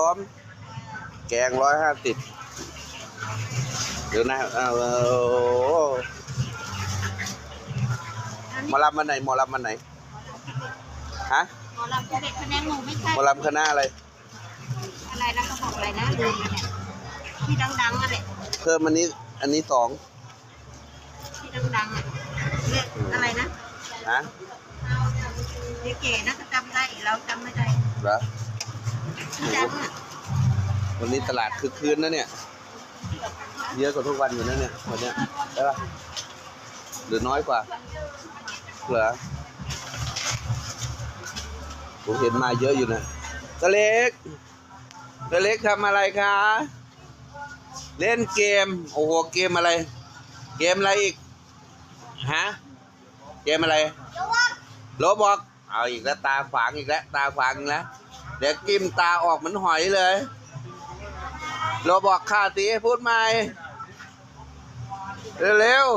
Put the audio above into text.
พร้อม แกงร้อยห้าสิบเดี๋ยวนะเอาเอหมอลำมันไหนหมอลำมันไหน ฮะหมอลำเด็กคะแนนหนูไม่ใช่หมอลำคณะอะไร อะไรนะเขาบอกอะไรนะลืมไปเนี่ยที่ดังๆอะแหละเพิ่มอันนี้อันนี้สองที่ดังๆอะเรียกอะไรนะฮะเรียกเก๋นะก็จำได้เราจำไม่ได้เหรอ วันนี้ตลาดคึกคืนนะเนี่ย เยอะกว่าทุกวันอยู่นะเนี่ยวันเนี้ยได้ปะหรือน้อยกว่าเหรอผมเห็นมาเยอะอยู่นะตะเล็กตะเล็กทำอะไรคะ เล่นเกม โอ้โห เกมอะไร เกมอะไรอีก ฮะ เกมอะไร โลบอก เอาอีกแล้ว ตาขวางอีกแล้ว ตาขวางอีกแล้ว เดี๋ยวกิ้มตาออกเหมือนหอยเลยโลบอกข่าตีพูดใหม่ เร็วๆ